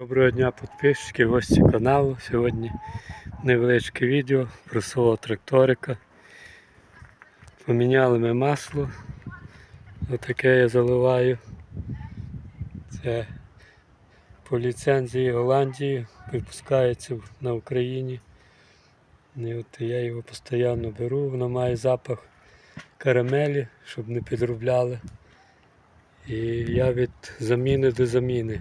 Доброго дня підписчики, гості каналу. Сьогодні невеличке відео про свого тракторика. Поміняли ми масло. Отаке я заливаю. Це по ліцензії Голландії випускається на Україні. І от я його постійно беру, воно має запах карамелі, щоб не підробляли. І я від заміни до заміни.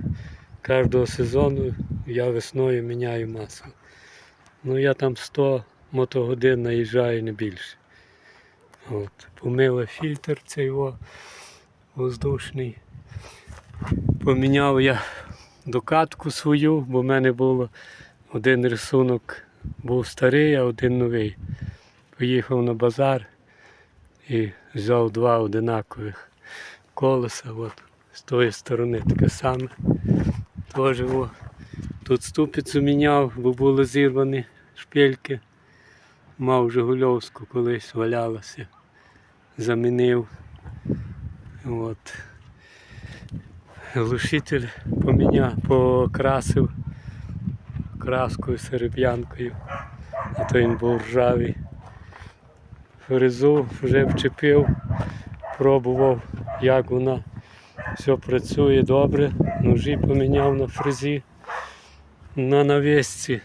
Кожного сезону я весною міняю масло. Ну я там 100 мотогодин наїжджаю не більше. От. Помили фільтр цей о, воздушний. Поміняв я докатку свою, бо в мене було один рисунок був старий, а один новий. Поїхав на базар і взяв два одинакових колеса. От. З тої сторони таке саме. Теж о, тут ступицю міняв, бо були зірвані шпильки. Мав Жигульовську колись валялася. Замінив. От. Глушитель поміняв, покрасив краскою сереб'янкою, а то він був ржавий. Фрезу вже вчепив, пробував, як вона. Все працює добре. Ножі поміняв на фрезі. На навісці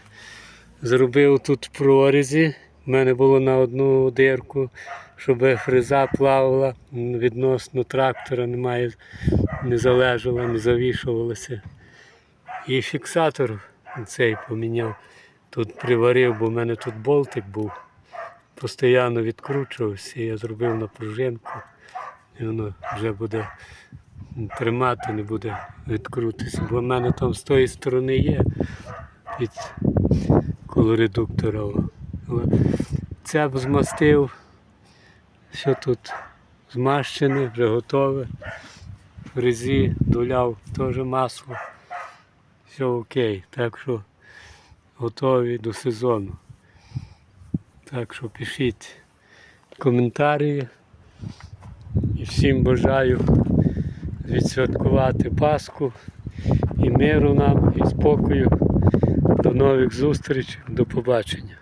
зробив тут прорізі. У мене було на одну дирку, щоб фреза плавала відносно трактора, немає, не залежала, не завішувалася. І фіксатор цей поміняв. Тут приварив, бо в мене тут болтик був. Постійно відкручувався, я зробив на пружинку. І воно вже буде тримати, не буде відкрутитися. Бо в мене там з тої сторони є під коло редуктора. Але Це б змастив, що тут змащене, вже готове. В фрезі доляв теж масло. Все окей. Так що готові до сезону. Так що пишіть коментарі. І всім бажаю відсвяткувати Пасху і миру нам, і спокою. До нових зустрічей, до побачення.